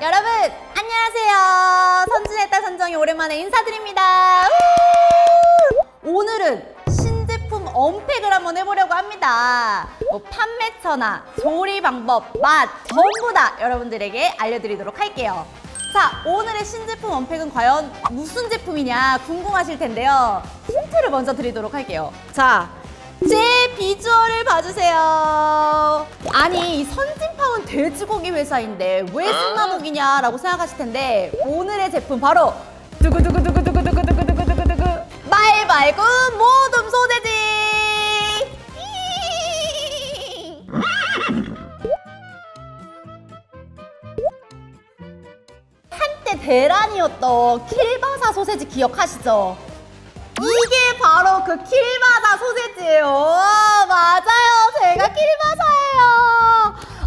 여러분 안녕하세요. 선진했다 선정이 오랜만에 인사드립니다. 우! 오늘은 신제품 언팩을 한번 해보려고 합니다. 뭐 판매처나 조리 방법, 맛 전부 다 여러분들에게 알려드리도록 할게요. 자, 오늘의 신제품 언팩은 과연 무슨 제품이냐 궁금하실 텐데요. 힌트를 먼저 드리도록 할게요. 자, 제 비주얼을 봐주세요. 아니, 이 선 진파운 돼지고기 회사인데 왜 승마복이냐라고 생각하실 텐데 오늘의 제품 바로 두구두구두구두구두구두구두구두구 말 말고 모둠 소재지. 한때 대란이었던 킬바사 소세지 기억하시죠? 이게 바로 그 킬바사 소세지예요. 와, 맞아요. 제가 킬바사예요.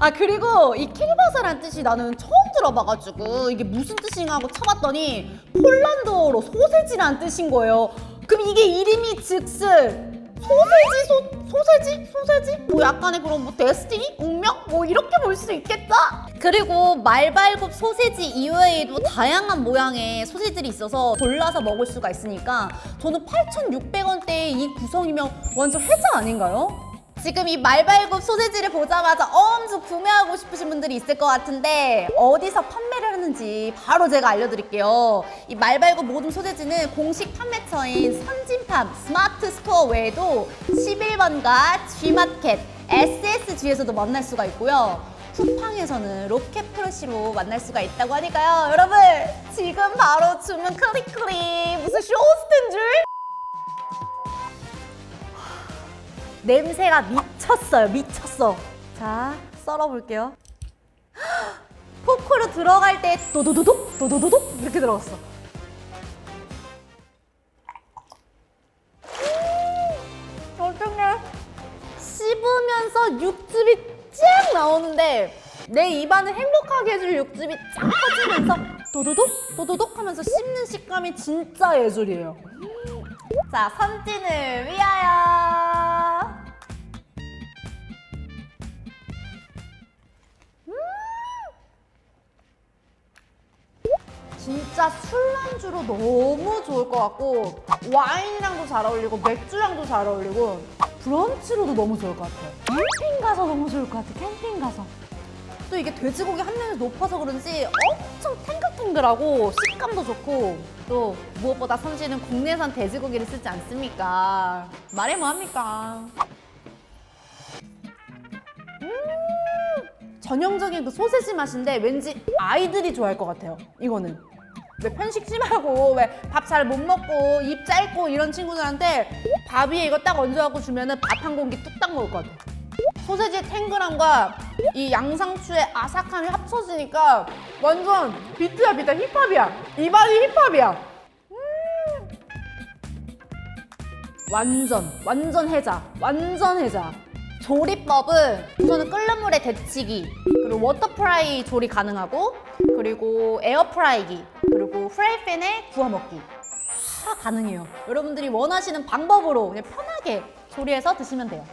아 그리고 이 킬바사란 뜻이 나는 처음 들어봐가지고 이게 무슨 뜻인가 하고 쳐봤더니 폴란드어로 소세지란 뜻인 거예요. 그럼 이게 이름이 즉슨 소세지 소 소세지 소세지 뭐 약간의 그런 뭐 데스티니 운명 뭐 이렇게 볼 수 있겠죠? 그리고 말발굽 소세지 이외에도 다양한 모양의 소세지들이 있어서 골라서 먹을 수가 있으니까 저는 8,600원대의 이 구성이면 완전 혜자 아닌가요? 지금 이 말발굽 소세지를 보자마자 엄청 구매하고 싶으신 분들이 있을 것 같은데 어디서 판매를 하는지 바로 제가 알려드릴게요. 이 말발굽 모든 소세지는 공식 판매처인 선진팜 스마트 스토어 외에도 11번가 G마켓, SSG에서도 만날 수가 있고요. 쿠팡에서는 로켓 프레시로 만날 수가 있다고 하니까요. 여러분 지금 바로 주문 클릭 클릭 무슨 쇼호스트인 줄? 냄새가 미쳤어요. 미쳤어. 자, 썰어볼게요. 포크로 들어갈 때 도도도독 도도도독 이렇게 들어갔어. 음, 어떡해. 씹으면서 육즙이 쫙 나오는데 내 입안을 행복하게 해줄 육즙이 쫙 퍼지면서 도도독 도도독 하면서 씹는 식감이 진짜 예술이에요. 자, 선진을 위하여. 진짜 술안주로 너무 좋을 것 같고 와인이랑도 잘 어울리고 맥주랑도 잘 어울리고 브런치로도 너무 좋을 것 같아요. 캠핑 가서 너무 좋을 것 같아요. 캠핑 가서. 또 이게 돼지고기 함량이 높아서 그런지 엄청 탱글탱글하고 식감도 좋고 또 무엇보다 선지는 국내산 돼지고기를 쓰지 않습니까? 말해 뭐합니까? 음 전형적인 그 소세지 맛인데 왠지 아이들이 좋아할 것 같아요. 이거는. 왜 편식 심하고 왜 밥 잘 못 먹고 입 짧고 이런 친구들한테 밥 위에 이거 딱 얹어갖고 주면은 밥 한 공기 뚝딱 먹을 것 같아. 소세지의 탱글함과 이 양상추의 아삭함이 합쳐지니까 완전 비트야 비트 힙합이야. 입안이 힙합이야. 음. 완전 완전 해자. 완전 해자. 조리법은 우선은 끓는 물에 데치기 그리고 워터프라이 조리 가능하고 그리고 에어프라이기 그리고 프라이팬에 구워 먹기 다 가능해요 여러분들이 원하시는 방법으로 그냥 편하게 조리해서 드시면 돼요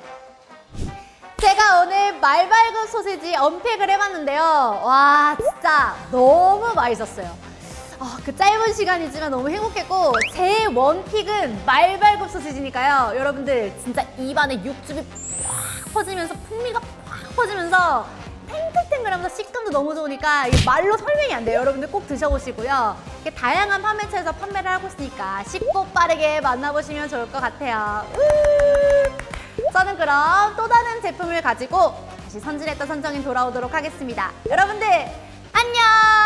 제가 오늘 말발굽 소시지 언팩을 해봤는데요. 와, 진짜 너무 맛있었어요. 아, 그 짧은 시간이지만 너무 행복했고, 제 원픽은 말발굽 소시지니까요. 여러분들 진짜 입안에 육즙이 팍 퍼지면서 풍미가 팍 퍼지면서 탱글탱글하면서 식감도 너무 좋으니까 말로 설명이 안 돼요. 여러분들 꼭 드셔보시고요. 다양한 판매처에서 판매를 하고 있으니까 쉽고 빠르게 만나보시면 좋을 것 같아요. 우! 저는 그럼 또 다른 제품을 가지고 다시 선진했던 선정인 돌아오도록 하겠습니다. 여러분들 안녕!